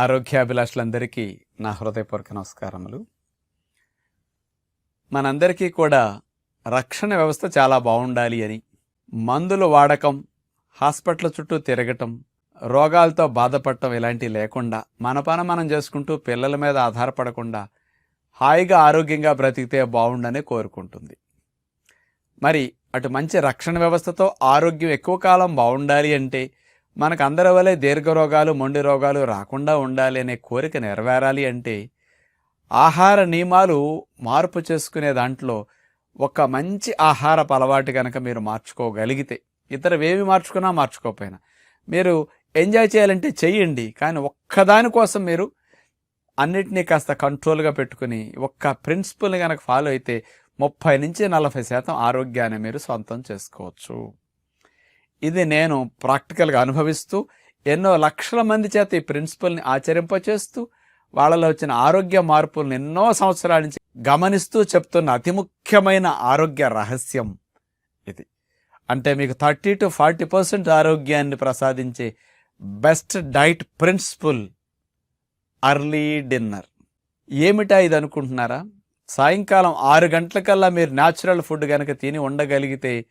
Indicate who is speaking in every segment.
Speaker 1: ఆరోగ్యాభిలాషులందరికీ నా హృదయపూర్వక నమస్కారములు. మనందరికీ కూడా రక్షణ వ్యవస్థ చాలా బాగుండాలి అని మందుల వాడకం హాస్పిటల్ చుట్టూ తిరగటం రోగాలతో బాధపడటం ఇలాంటివి లేకుండా మన పని మనం చేసుకుంటూ పిల్లల మీద ఆధారపడకుండా హాయిగా ఆరోగ్యంగా బ్రతికితే బాగుండని కోరుకుంటుంది. మరి అటు మంచి రక్షణ వ్యవస్థతో ఆరోగ్యం ఎక్కువ కాలం బాగుండాలి అంటే మనకు అందరి వలె దీర్ఘ రోగాలు మొండి రోగాలు రాకుండా ఉండాలి అనే కోరిక నెరవేరాలి అంటే ఆహార నియమాలు మార్పు చేసుకునే దాంట్లో ఒక మంచి ఆహారపు అలవాటు కనుక మీరు మార్చుకోగలిగితే ఇతరవేవి మార్చుకున్నా మార్చుకోకపోయినా. మీరు ఎంజాయ్ చేయాలంటే చెయ్యండి కానీ ఒక్కదాని కోసం మీరు అన్నిటినీ కాస్త కంట్రోల్గా పెట్టుకుని ఒక్క ప్రిన్సిపల్ని కనుక ఫాలో అయితే ముప్పై నుంచి నలభై శాతం ఆరోగ్యాన్ని మీరు సొంతం చేసుకోవచ్చు. ఇది నేను ప్రాక్టికల్గా అనుభవిస్తూ ఎన్నో లక్షల మంది చేత ఈ ప్రిన్సిపల్ని ఆచరింపచేస్తూ వాళ్ళలో వచ్చిన ఆరోగ్య మార్పులను ఎన్నో సంవత్సరాల నుంచి గమనిస్తూ చెప్తున్న అతి ముఖ్యమైన ఆరోగ్య రహస్యం ఇది. అంటే మీకు థర్టీ టు ఫార్టీ పర్సెంట్ ఆరోగ్యాన్ని ప్రసాదించే best diet principle early dinner. ఏమిటా ఇది అనుకుంటున్నారా? సాయంకాలం ఆరు గంటలకల్లా మీరు న్యాచురల్ ఫుడ్ కనుక తిని ఉండగలిగితే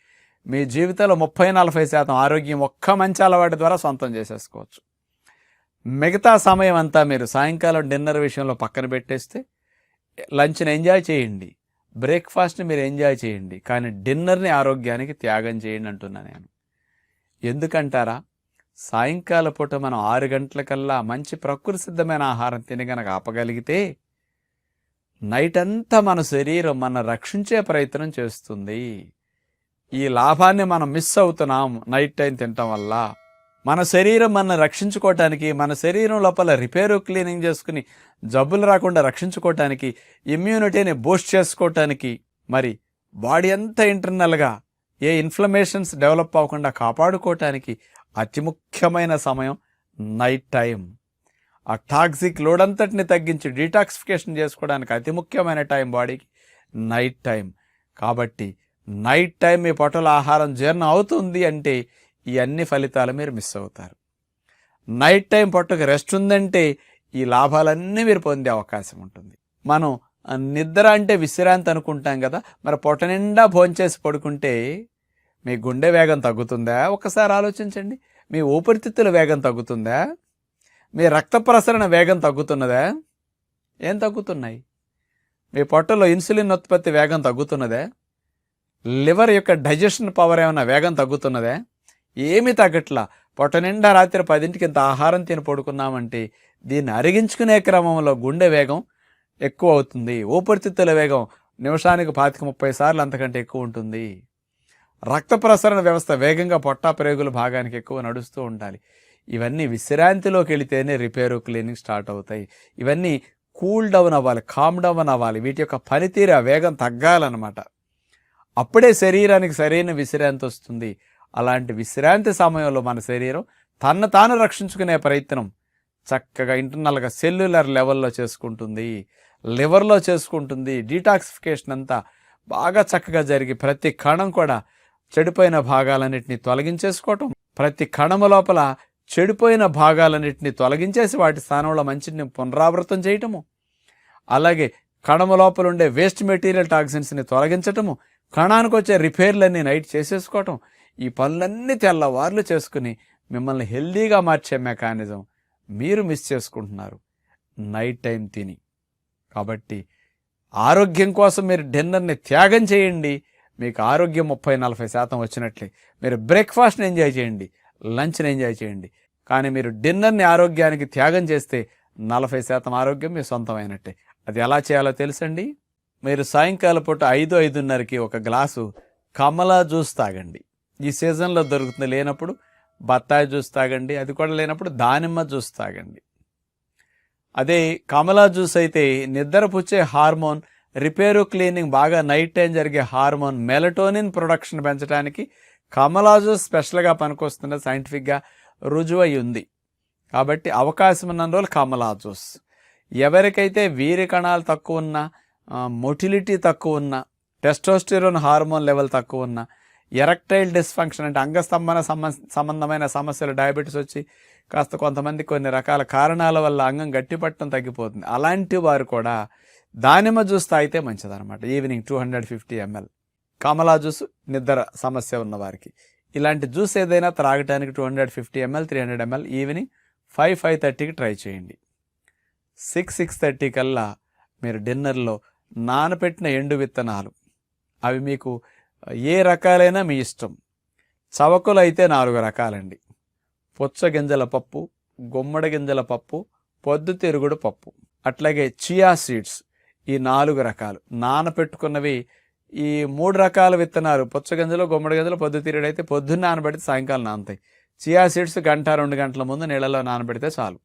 Speaker 1: మీ జీవితంలో ముప్పై నలభై శాతం ఆరోగ్యం ఒక్క మంచి అలవాటు ద్వారా సొంతం చేసేసుకోవచ్చు. మిగతా సమయం అంతా మీరు సాయంకాలం డిన్నర్ విషయంలో పక్కన పెట్టేస్తే లంచ్ని ఎంజాయ్ చేయండి. బ్రేక్ఫాస్ట్ని మీరు ఎంజాయ్ చేయండి. కానీ డిన్నర్ని ఆరోగ్యానికి త్యాగం చేయండి అంటున్నా నేను. ఎందుకంటారా? సాయంకాల పూట మనం ఆరు గంటలకల్లా మంచి ప్రకృతి సిద్ధమైన ఆహారం తిని గనక ఆపగలిగితే నైట్ అంతా మన శరీరం మన రక్షించే ప్రయత్నం చేస్తుంది. ఈ లాభాన్ని మనం మిస్ అవుతున్నాం నైట్ టైం తినటం వల్ల. మన శరీరం మన రక్షించుకోవటానికి మన శరీరం లోపల రిపేరు క్లీనింగ్ చేసుకుని జబ్బులు రాకుండా రక్షించుకోవటానికి ఇమ్యూనిటీని బూస్ట్ చేసుకోవటానికి మరి బాడీ అంతా ఇంటర్నల్గా ఏ ఇన్ఫ్లమేషన్స్ డెవలప్ అవ్వకుండా కాపాడుకోవటానికి అతి ముఖ్యమైన సమయం నైట్ టైం ఆ టాక్సిక్ లోడ్ అంతటిని తగ్గించి డీటాక్సిఫికేషన్ చేసుకోవడానికి అతి ముఖ్యమైన టైం బాడీకి నైట్ టైం కాబట్టి నైట్ టైం మీ పొట్టలో ఆహారం జీర్ణం అవుతుంది అంటే ఈ అన్ని ఫలితాలు మీరు మిస్ అవుతారు. నైట్ టైం పొట్టకు రెస్ట్ ఉందంటే ఈ లాభాలన్నీ మీరు పొందే అవకాశం ఉంటుంది. మనం నిద్ర అంటే విశ్రాంతి అనుకుంటాం కదా మరి పొట్ట నిండా భోంచేసి పడుకుంటే మీ గుండె వేగం తగ్గుతుందా? ఒకసారి ఆలోచించండి. మీ ఊపిరితిత్తుల వేగం తగ్గుతుందా? మీ రక్త ప్రసరణ వేగం తగ్గుతున్నదా? ఏం తగ్గుతున్నాయి? మీ పొట్టలో ఇన్సులిన్ ఉత్పత్తి వేగం తగ్గుతున్నదా? లివర్ యొక్క డైజెషన్ పవర్ ఏమైనా వేగం తగ్గుతున్నదే? ఏమీ తగ్గట్లా. పొట్ట నిండా రాత్రి పదింటికి ఇంత ఆహారం తిని పడుకున్నామంటే దీన్ని అరిగించుకునే క్రమంలో గుండె వేగం ఎక్కువ అవుతుంది. ఊపిరితిత్తుల వేగం నిమిషానికి పాతిక ముప్పై సార్లు అంతకంటే ఎక్కువ ఉంటుంది. రక్త ప్రసరణ వ్యవస్థ వేగంగా పొట్టా ప్రేగుల భాగానికి ఎక్కువ నడుస్తూ ఉండాలి. ఇవన్నీ విశ్రాంతిలోకి వెళితేనే రిపేరు క్లీనింగ్ స్టార్ట్ అవుతాయి. ఇవన్నీ కూల్ డౌన్ అవ్వాలి కామ్ డౌన్ అవ్వాలి. వీటి యొక్క పనితీరు ఆ వేగం తగ్గాలన్నమాట. అప్పుడే శరీరానికి సరైన విశ్రాంతి వస్తుంది. అలాంటి విశ్రాంతి సమయంలో మన శరీరం తన్ను తాను రక్షించుకునే ప్రయత్నం చక్కగా ఇంటర్నల్గా సెల్యులర్ లెవెల్లో చేసుకుంటుంది. లివర్లో చేసుకుంటుంది. డీటాక్సిఫికేషన్ అంతా బాగా చక్కగా జరిగి ప్రతి కణం కూడా చెడిపోయిన భాగాలన్నింటినీ తొలగించేసుకోవటం ప్రతి కణము లోపల చెడిపోయిన భాగాలన్నింటినీ తొలగించేసి వాటి స్థానంలో మంచిని పునరావృతం చేయటము అలాగే కణము లోపల ఉండే వేస్ట్ మెటీరియల్ టాక్సిన్స్ని తొలగించటము కణానికి వచ్చే రిపేర్లన్నీ నైట్ చేసేసుకోవటం ఈ పనులన్నీ తెల్లవార్లు చేసుకుని మిమ్మల్ని హెల్దీగా మార్చే మెకానిజం మీరు మిస్ చేసుకుంటున్నారు. నైట్ టైం తిని. కాబట్టి ఆరోగ్యం కోసం మీరు డిన్నర్ని త్యాగం చేయండి. మీకు ఆరోగ్యం ముప్పై నలభై శాతం వచ్చినట్లే. మీరు బ్రేక్ఫాస్ట్ని ఎంజాయ్ చేయండి. లంచ్ని ఎంజాయ్ చేయండి. కానీ మీరు డిన్నర్ని ఆరోగ్యానికి త్యాగం చేస్తే నలభై శాతం ఆరోగ్యం మీ సొంతమైనట్టే. అది ఎలా చేయాలో తెలుసండి? మీరు సాయంకాల పూట ఐదు ఐదున్నరకి ఒక గ్లాసు కమలా జ్యూస్ తాగండి. ఈ సీజన్లో దొరుకుతుంది. లేనప్పుడు బత్తాయి జ్యూస్ తాగండి. అది కూడా లేనప్పుడు దానిమ్మ జ్యూస్ తాగండి. అదే కమలా జ్యూస్ అయితే నిద్రపుచ్చే హార్మోన్ రిపేరు క్లీనింగ్ బాగా నైట్ టైం జరిగే హార్మోన్ మెలటోనిన్ ప్రొడక్షన్ పెంచడానికి కమలా జ్యూస్ స్పెషల్గా పనికొస్తున్న సైంటిఫిక్గా రుజువై ఉంది. కాబట్టి అవకాశం ఉన్న రోజులు కమలా జ్యూస్. ఎవరికైతే వీరి కణాలు తక్కువ ఉన్నా మొటిలిటీ తక్కువ ఉన్న టెస్టోస్టిరోన్ హార్మోన్ లెవెల్ తక్కువ ఉన్న ఎరక్టైల్ డిస్ఫంక్షన్ అంటే అంగస్తంభన సంబంధమైన సమస్యలు డయాబెటీస్ వచ్చి కాస్త కొంతమంది కొన్ని రకాల కారణాల వల్ల అంగం గట్టిపట్టడం తగ్గిపోతుంది. అలాంటి వారు కూడా దానిమ్మ జ్యూస్ తాగితే మంచిదన్నమాట. Evening two hundred fifty ML. కమలా జ్యూస్ నిద్ర సమస్య ఉన్న వారికి. ఇలాంటి జ్యూస్ ఏదైనా త్రాగటానికి two hundred fifty ML three hundred ML evening five five థర్టీకి ట్రై చేయండి. సిక్స్ సిక్స్ థర్టీ కల్లా మీరు డిన్నర్లో నానపెట్టిన ఎండు విత్తనాలు. అవి మీకు ఏ రకాలైనా మీ ఇష్టం. చవకులు అయితే నాలుగు రకాలండి. పుచ్చ గింజల పప్పు గుమ్మడి గింజల పప్పు పొద్దుతిరుగుడు పప్పు. అట్లాగే చియా సీడ్స్ ఈ నాలుగు రకాలు. నానపెట్టుకున్నవి ఈ మూడు రకాల విత్తనాలు. పుచ్చ గింజలు గుమ్మడి గింజలు పొద్దుతిరుగుడు అయితే పొద్దున్న నానబెడితే సాయంకాలం నానతాయి. చియా సీడ్స్ గంట రెండు గంటల ముందు నీళ్ళలో నానబెడితే చాలు.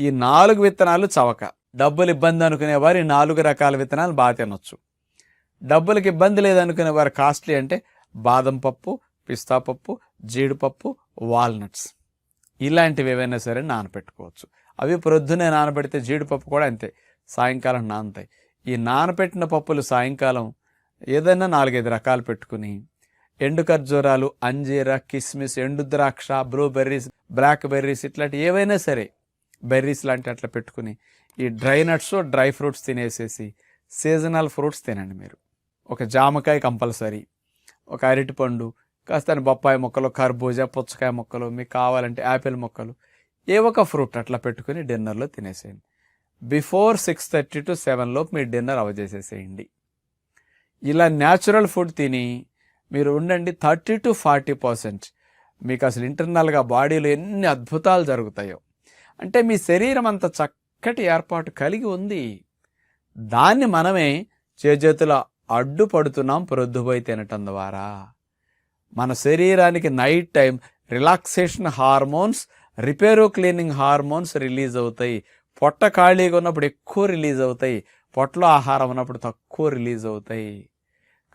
Speaker 1: ఈ నాలుగు విత్తనాలు చవక. డబ్బులు ఇబ్బంది అనుకునే వారి నాలుగు రకాల విత్తనాలు బాగా తినొచ్చు. డబ్బులకి ఇబ్బంది లేదనుకునే వారు కాస్ట్లీ అంటే బాదం పప్పు పిస్తా పప్పు జీడిపప్పు వాల్నట్స్. ఇలాంటివి ఏవైనా సరే నానపెట్టుకోవచ్చు. అవి ప్రొద్దునే నానబెడితే జీడిపప్పు కూడా అంతే సాయంకాలం నానతాయి. ఈ నానపెట్టిన పప్పులు సాయంకాలం ఏదైనా నాలుగైదు రకాలు పెట్టుకుని ఎండు ఖర్జూరాలు అంజీర కిస్మిస్ ఎండు ద్రాక్ష బ్లూబెర్రీస్ బ్లాక్ బెర్రీస్ ఇట్లాంటి ఏవైనా సరే బెర్రీస్ లాంటి అట్లా పెట్టుకుని ఈ డ్రై నట్స్ డ్రై ఫ్రూట్స్ తినేసేసి సీజనల్ ఫ్రూట్స్ తినండి మీరు. ఒక జామకాయ కంపల్సరీ ఒక అరటిపండు కాస్త బొప్పాయి మొక్కలు కర్బూజా పుచ్చకాయ మొక్కలు మీకు కావాలంటే యాపిల్ మొక్కలు ఏ ఒక ఫ్రూట్ అట్లా పెట్టుకుని డిన్నర్లో తినేసేయండి. Before six thirty to seven లోపు మీ డిన్నర్ అవజేసేసేయండి ఇలా న్యాచురల్ ఫుడ్ తిని మీరు ఉండండి థర్టీ టు ఫార్టీ పర్సెంట్. మీకు అసలు ఇంటర్నల్గా బాడీలో ఎన్ని అద్భుతాలు జరుగుతాయో. అంటే మీ శరీరం అంత చక్క చక్కటి ఏర్పాటు కలిగి ఉంది. దాన్ని మనమే చేజేతుల అడ్డుపడుతున్నాం ప్రొద్దుపోయి తినటం ద్వారా. మన శరీరానికి నైట్ టైం రిలాక్సేషన్ హార్మోన్స్ రిపేరో క్లీనింగ్ హార్మోన్స్ రిలీజ్ అవుతాయి. పొట్ట ఖాళీగా ఉన్నప్పుడు ఎక్కువ రిలీజ్ అవుతాయి. పొట్టలో ఆహారం ఉన్నప్పుడు తక్కువ రిలీజ్ అవుతాయి.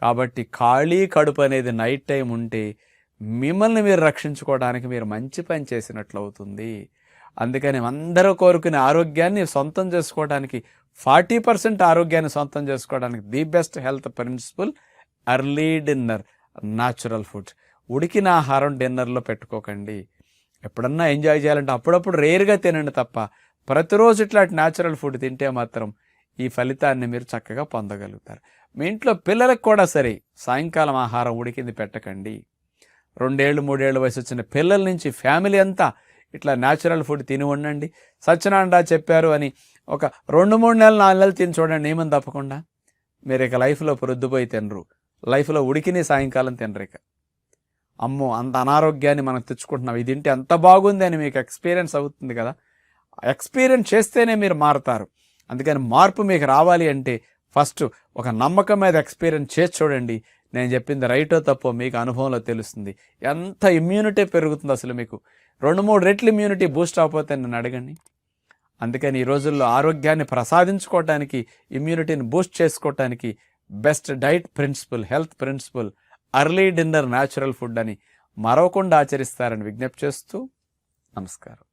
Speaker 1: కాబట్టి ఖాళీ కడుపు అనేది నైట్ టైం ఉంటే మిమ్మల్ని మీరు రక్షించుకోవడానికి మీరు మంచి పని చేసినట్లు అవుతుంది. అందుకని అందరూ కోరుకునే ఆరోగ్యాన్ని సొంతం చేసుకోవడానికి ఫార్టీ పర్సెంట్ ఆరోగ్యాన్ని సొంతం చేసుకోవడానికి the best health principle early dinner natural food. ఉడికిన ఆహారం డిన్నర్లో పెట్టుకోకండి. ఎప్పుడన్నా ఎంజాయ్ చేయాలంటే అప్పుడప్పుడు రేర్గా తినండి తప్ప ప్రతిరోజు ఇట్లాంటి న్యాచురల్ ఫుడ్ తింటే మాత్రం ఈ ఫలితాన్ని మీరు చక్కగా పొందగలుగుతారు. మీ ఇంట్లో పిల్లలకు కూడా సరే సాయంకాలం ఆహారం ఉడికింది పెట్టకండి. రెండేళ్ళు మూడేళ్ళు వయసు వచ్చిన పిల్లల నుంచి ఫ్యామిలీ అంతా ఇట్లా న్యాచురల్ ఫుడ్ తిని ఉండండి. సత్యనారాయణ చెప్పారు అని ఒక రెండు మూడు నెలలు నాలుగు నెలలు తిని చూడండి ఏమని తప్పకుండా? మీరు ఇక లైఫ్లో ప్రొద్దుపోయి తినరు. లైఫ్లో ఉడికిని సాయంకాలం తినరు ఇక. అమ్మో అంత అనారోగ్యాన్ని మనం తెచ్చుకుంటున్నాం. ఇది తింటే ఎంత బాగుంది అని మీకు ఎక్స్పీరియన్స్ అవుతుంది కదా. ఎక్స్పీరియన్స్ చేస్తేనే మీరు మారుతారు. అందుకని మార్పు మీకు రావాలి అంటే ఫస్ట్ ఒక నమ్మకం మీద ఎక్స్పీరియన్స్ చేసి చూడండి. నేను చెప్పింది రైటో తప్పో మీకు అనుభవంలో తెలుస్తుంది. ఎంత ఇమ్యూనిటీ పెరుగుతుంది అసలు మీకు. రెండు మూడు రెట్లు ఇమ్యూనిటీ బూస్ట్ అయిపోతే నన్ను అడగండి. అందుకని ఈ రోజుల్లో ఆరోగ్యాన్ని ప్రసాదించుకోవటానికి ఇమ్యూనిటీని బూస్ట్ చేసుకోవటానికి best diet principle health principle early dinner natural food అని మరవకుండా ఆచరిస్తారని విజ్ఞప్తి చేస్తూ నమస్కారం.